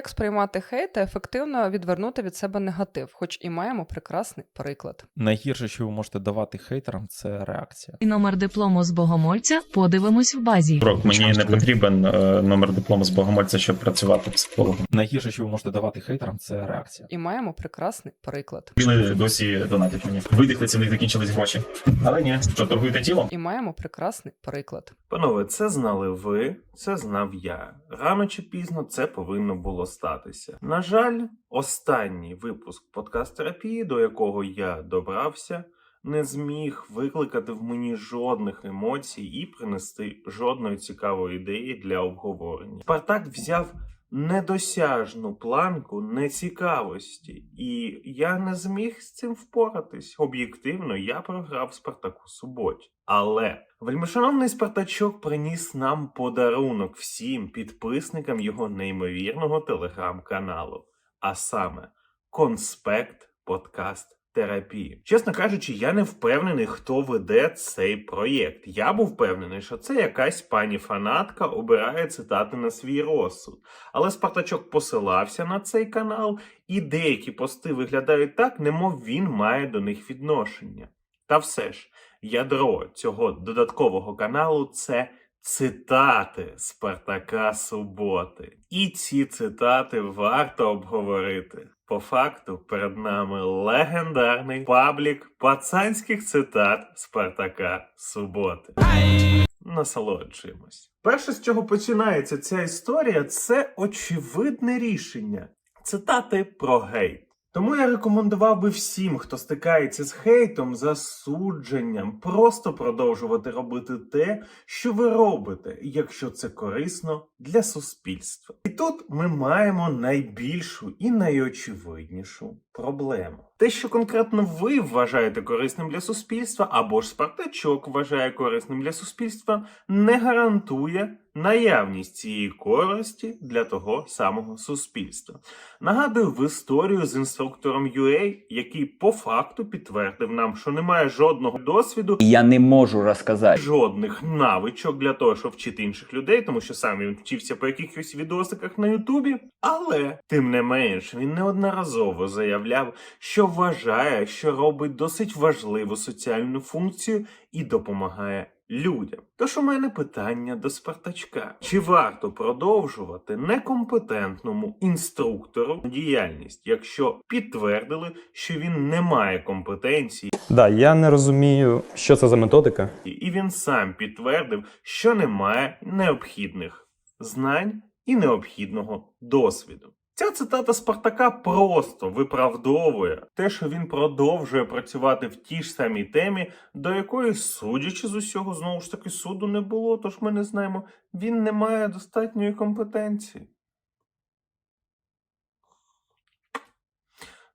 Як сприймати хейт та ефективно відвернути від себе негатив, хоч і маємо прекрасний приклад. Найгірше, що ви можете давати хейтерам, це реакція. І номер диплому з богомольця подивимось в базі. Рок, мені не потрібен е, номер диплому з богомольця, щоб працювати психологом. Найгірше, що ви можете давати хейтерам, це реакція. І маємо прекрасний приклад. Біли досі донатять мені. Видихлиці, в них закінчились гроші. Але ні, що торгуєте тілом? І маємо прекрасний приклад. Панове, це знали ви, це знав я. Рано чи пізно це повинно було статися. На жаль, останній випуск подкаст терапії, до якого я добрався, не зміг викликати в мені жодних емоцій і принести жодної цікавої ідеї для обговорення. Спартак взяв недосяжну планку нецікавості, і я не зміг з цим впоратись. Об'єктивно, я програв Спартаку суботі. Але вельмишановний Спартачок приніс нам подарунок всім підписникам його неймовірного телеграм-каналу, а саме конспект подкаст. Терапії. Чесно кажучи, я не впевнений, хто веде цей проєкт. Я був впевнений, що це якась пані фанатка обирає цитати на свій розсуд. Але Спартачок посилався на цей канал, і деякі пости виглядають так, немов він має до них відношення. Та все ж, ядро цього додаткового каналу це цитати Спартака Суботи. І ці цитати варто обговорити. По факту перед нами легендарний паблік пацанських цитат Спартака Суботи. Насолоджуємось. Перше, з чого починається ця історія, це очевидне рішення. Цитати про гейт. Тому я рекомендував би всім, хто стикається з хейтом, засудженням, просто продовжувати робити те, що ви робите, якщо це корисно для суспільства. І тут ми маємо найбільшу і найочевиднішу проблему. Те, що конкретно ви вважаєте корисним для суспільства, або ж Спартачок вважає корисним для суспільства, не гарантує наявність цієї користі для того самого суспільства. Нагадую в історію з інструктором UA, який по факту підтвердив нам, що немає жодного досвіду Я не можу розказати. жодних навичок для того, щоб вчити інших людей, тому що сам він вчився по якихось відосиках на Ютубі. Але тим не менш він неодноразово заявляв, що вважає, що робить досить важливу соціальну функцію і допомагає людям. Тож у мене питання до Спартачка: чи варто продовжувати некомпетентному інструктору діяльність, якщо підтвердили, що він не має компетенції? Да, я не розумію, що це за методика. і він сам підтвердив, що немає необхідних знань і необхідного досвіду. Ця цитата Спартака просто виправдовує те, що він продовжує працювати в тій ж самій темі, до якої, судячи з усього, знову ж таки суду не було, тож ми не знаємо, він не має достатньої компетенції.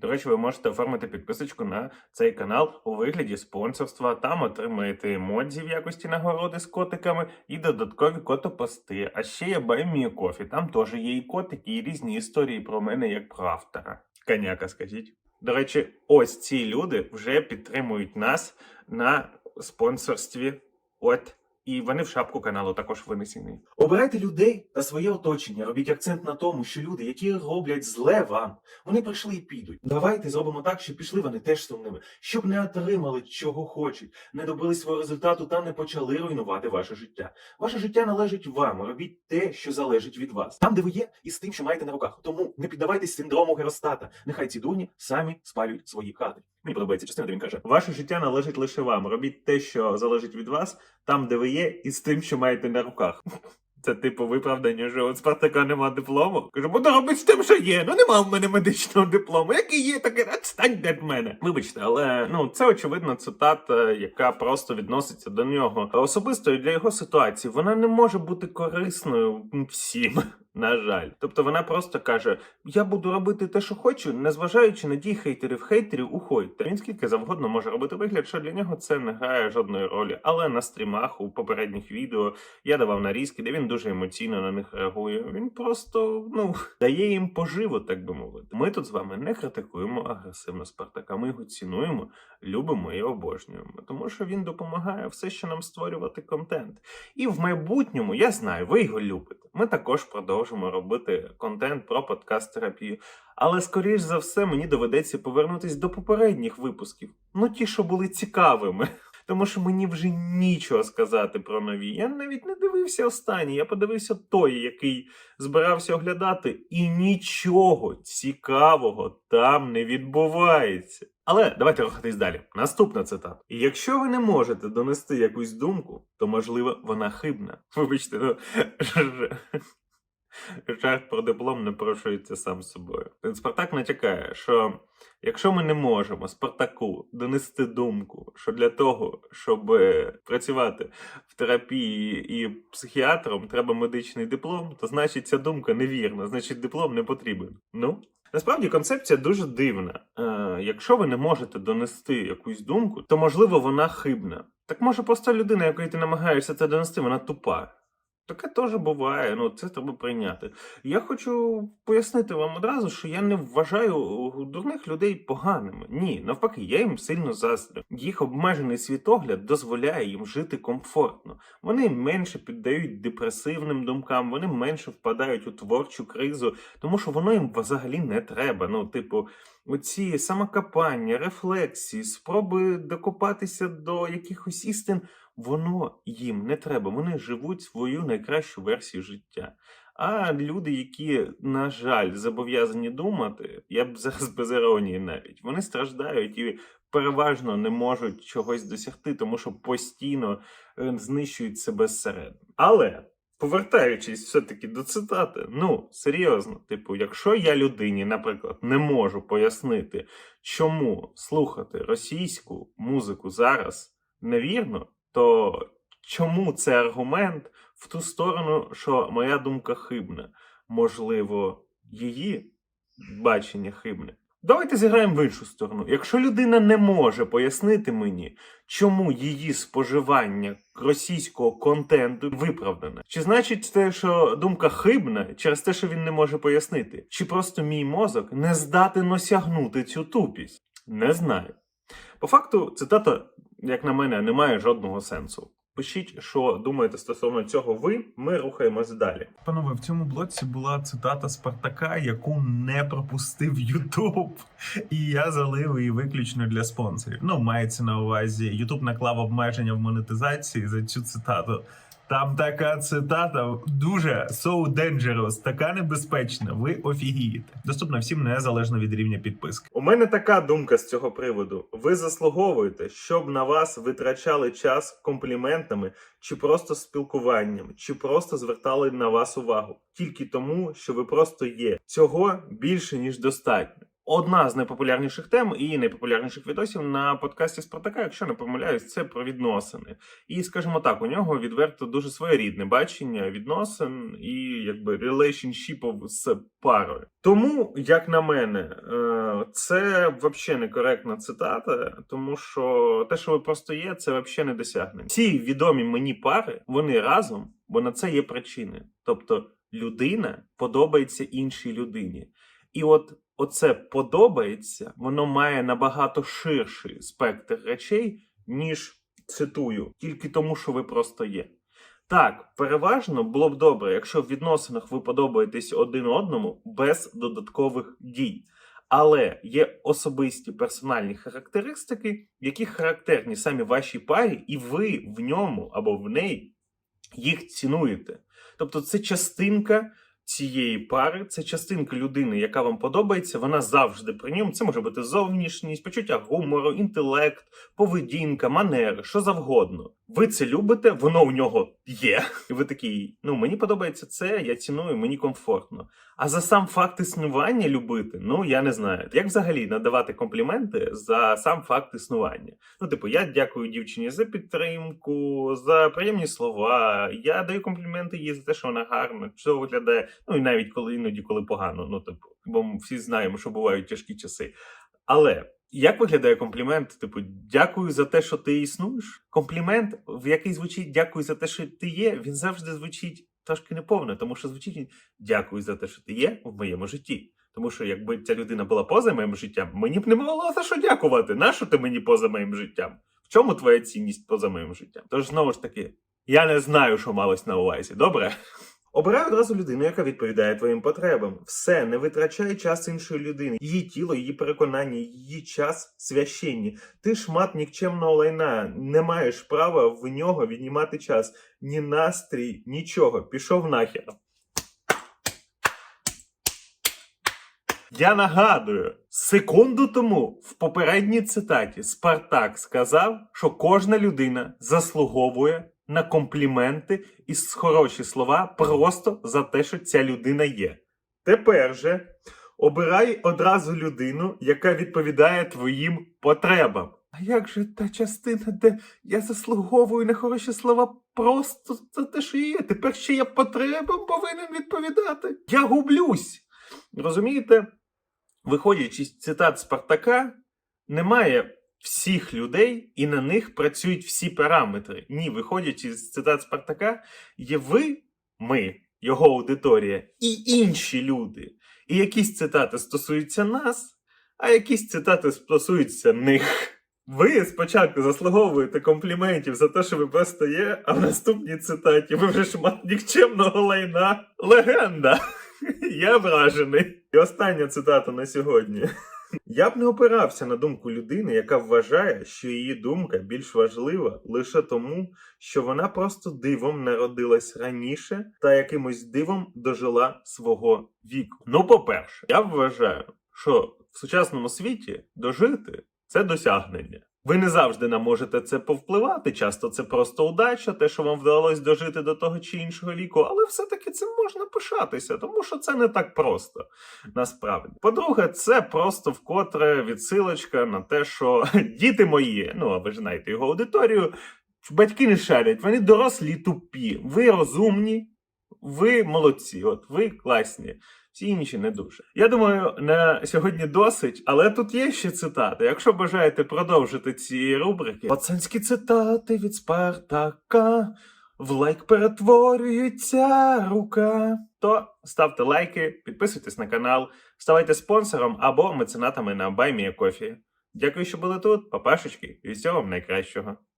До речі, ви можете оформити підписочку на цей канал у вигляді спонсорства. Там отримаєте емодзі в якості нагороди з котиками і додаткові котопости. А ще є Баймі Кофі. Там теж є і котики, і різні історії про мене як про автора. Коняка, скажіть. До речі, ось ці люди вже підтримують нас на спонсорстві. От. І вони в шапку каналу також винесені. Обирайте людей та своє оточення. Робіть акцент на тому, що люди, які роблять зле вам, вони прийшли і підуть. Давайте зробимо так, щоб пішли вони теж сумними, щоб не отримали чого хочуть, не добили свого результату та не почали руйнувати ваше життя. Ваше життя належить вам. Робіть те, що залежить від вас, там, де ви є, і з тим, що маєте на руках. Тому не піддавайтесь синдрому Геростата. Нехай ці дурні самі спалюють свої хати. Мені подобається частина, де він каже: ваше життя належить лише вам. Робіть те, що залежить від вас, там, де ви є, і з тим, що маєте на руках. Це типу виправдання, що у Спартака нема диплому. Кажу, буду робити з тим, що є. Ну нема в мене медичного диплому. Який є, так і відстаньте від мене. Вибачте, але ну це очевидно цитата, яка просто відноситься до нього особисто для його ситуації. Вона не може бути корисною всім. На жаль, тобто вона просто каже: Я буду робити те, що хочу, незважаючи на дії хейтерів, хейтерів уходьте. Він скільки завгодно може робити вигляд, що для нього це не грає жодної ролі. Але на стрімах у попередніх відео я давав нарізки, де він дуже емоційно на них реагує. Він просто ну дає їм поживу, так би мовити. Ми тут з вами не критикуємо агресивно Спартака. Ми його цінуємо, любимо і обожнюємо, тому що він допомагає все, що нам створювати контент. І в майбутньому я знаю, ви його любите. Ми також продовжимо продовжимо робити контент про подкаст-терапію. Але, скоріш за все, мені доведеться повернутись до попередніх випусків. Ну, ті, що були цікавими. Тому що мені вже нічого сказати про нові. Я навіть не дивився останній, я подивився той, який збирався оглядати, і нічого цікавого там не відбувається. Але давайте рухатись далі. Наступна цитата. Якщо ви не можете донести якусь думку, то можливо вона хибна. Вибачте, ну жарт про диплом напрошується сам собою. Спартак натякає, що якщо ми не можемо Спартаку донести думку, що для того, щоб працювати в терапії і психіатром треба медичний диплом, то значить ця думка невірна, значить диплом не потрібен. Ну. Насправді концепція дуже дивна. Е, якщо ви не можете донести якусь думку, то можливо вона хибна. Так може просто людина, якої ти намагаєшся це донести, вона тупа. Таке теж буває, ну це треба прийняти. Я хочу пояснити вам одразу, що я не вважаю дурних людей поганими. Ні, навпаки, я їм сильно заздрю. Їх обмежений світогляд дозволяє їм жити комфортно. Вони менше піддають депресивним думкам, вони менше впадають у творчу кризу, тому що воно їм взагалі не треба. Ну, типу, оці самокопання, рефлексії, спроби докопатися до якихось істин, воно їм не треба. Вони живуть свою найкращу версію життя. А люди, які, на жаль, зобов'язані думати, я б зараз без іронії навіть, вони страждають і переважно не можуть чогось досягти, тому що постійно е, знищують себе зсередини. Але. Повертаючись все-таки до цитати, ну серйозно, типу, якщо я людині, наприклад, не можу пояснити, чому слухати російську музику зараз невірно, то чому це аргумент в ту сторону, що моя думка хибна? Можливо, її бачення хибне. Давайте зіграємо в іншу сторону. Якщо людина не може пояснити мені, чому її споживання російського контенту виправдане, чи значить те, що думка хибна через те, що він не може пояснити, чи просто мій мозок не здатен осягнути цю тупість? Не знаю. По факту, цитата, як на мене, не має жодного сенсу. Пишіть, що думаєте стосовно цього ви. Ми рухаємось далі. Панове, в цьому блоці була цитата Спартака, яку не пропустив Ютуб. І я залив її виключно для спонсорів. Ну, мається на увазі, Ютуб наклав обмеження в монетизації за цю цитату. Там така цитата дуже so dangerous, така небезпечна. Ви офігієте. Доступна всім незалежно від рівня підписки. У мене така думка з цього приводу. Ви заслуговуєте, щоб на вас витрачали час компліментами чи просто спілкуванням, чи просто звертали на вас увагу. Тільки тому, що ви просто є. Цього більше ніж достатньо. Одна з найпопулярніших тем і найпопулярніших відосів на подкасті Спартака, якщо не помиляюсь, це про відносини. І скажімо так, у нього відверто дуже своєрідне бачення відносин і якби релейшншіпів з парою. Тому, як на мене, е, це взагалі некоректна цитата, тому що те, що ви просто є, це взагалі не досягнення. Ці відомі мені пари, вони разом, бо на це є причини. Тобто людина подобається іншій людині. І от оце подобається, воно має набагато ширший спектр речей, ніж цитую, тільки тому, що ви просто є. Так, переважно було б добре, якщо в відносинах ви подобаєтесь один одному без додаткових дій. Але є особисті персональні характеристики, які характерні самі вашій парі, і ви в ньому або в неї їх цінуєте. Тобто це частинка цієї пари, це частинка людини, яка вам подобається, вона завжди при ньому. Це може бути зовнішність, почуття гумору, інтелект, поведінка, манери, що завгодно. Ви це любите, воно у нього є. І ви такий, ну мені подобається це, я ціную, мені комфортно. А за сам факт існування любити, ну я не знаю. Як взагалі надавати компліменти за сам факт існування? Ну, типу, я дякую дівчині за підтримку, за приємні слова. Я даю компліменти їй за те, що вона гарна, що виглядає. Ну і навіть коли іноді коли погано. Ну, типу, бо ми всі знаємо, що бувають тяжкі часи. Але як виглядає комплімент? Типу, дякую за те, що ти існуєш. Комплімент, в який звучить дякую за те, що ти є, він завжди звучить трошки неповно, тому що звучить він дякую за те, що ти є в моєму житті. Тому що якби ця людина була поза моїм життям, мені б не було за що дякувати. Нащо ти мені поза моїм життям? В чому твоя цінність поза моїм життям? Тож знову ж таки, я не знаю, що малось на увазі. Добре? Обирай одразу людину, яка відповідає твоїм потребам. Все, не витрачай час іншої людини, її тіло, її переконання, її час священні. Ти шмат нікчемного лайна, не маєш права в нього віднімати час, ні настрій, нічого. Пішов нахер. Я нагадую, секунду тому в попередній цитаті Спартак сказав, що кожна людина заслуговує на компліменти і хороші слова просто за те, що ця людина є. Тепер же обирай одразу людину, яка відповідає твоїм потребам. А як же та частина, де я заслуговую на хороші слова просто за те, що є? Тепер ще я потребам повинен відповідати. Я гублюсь. Розумієте? Виходячи з цитат Спартака, немає всіх людей, і на них працюють всі параметри. Ні, виходячи з цитат Спартака, є ви, ми, його аудиторія, і інші люди. І якісь цитати стосуються нас, а якісь цитати стосуються них. Ви спочатку заслуговуєте компліментів за те, що ви просто є, а в наступній цитаті ви вже шмат нікчемного лайна. Легенда. Я вражений. І остання цитата на сьогодні. Я б не опирався на думку людини, яка вважає, що її думка більш важлива лише тому, що вона просто дивом народилась раніше та якимось дивом дожила свого віку. Ну, по-перше, я вважаю, що в сучасному світі дожити це досягнення. Ви не завжди нам можете це повпливати. Часто це просто удача, те, що вам вдалося дожити до того чи іншого віку, але все-таки цим можна пишатися, тому що це не так просто насправді. По-друге, це просто вкотре відсилочка на те, що діти мої, ну а ви ж знаєте його аудиторію, батьки не шарять, вони дорослі тупі. Ви розумні, ви молодці, от ви класні. Всі інші не дуже. Я думаю, на сьогодні досить, але тут є ще цитати. Якщо бажаєте продовжити ці рубрики, пацанські цитати від Спартака. В лайк перетворюється рука. То ставте лайки, підписуйтесь на канал, ставайте спонсором або меценатами на BuyMeACoffee. Дякую, що були тут, папашечки, і всього вам найкращого.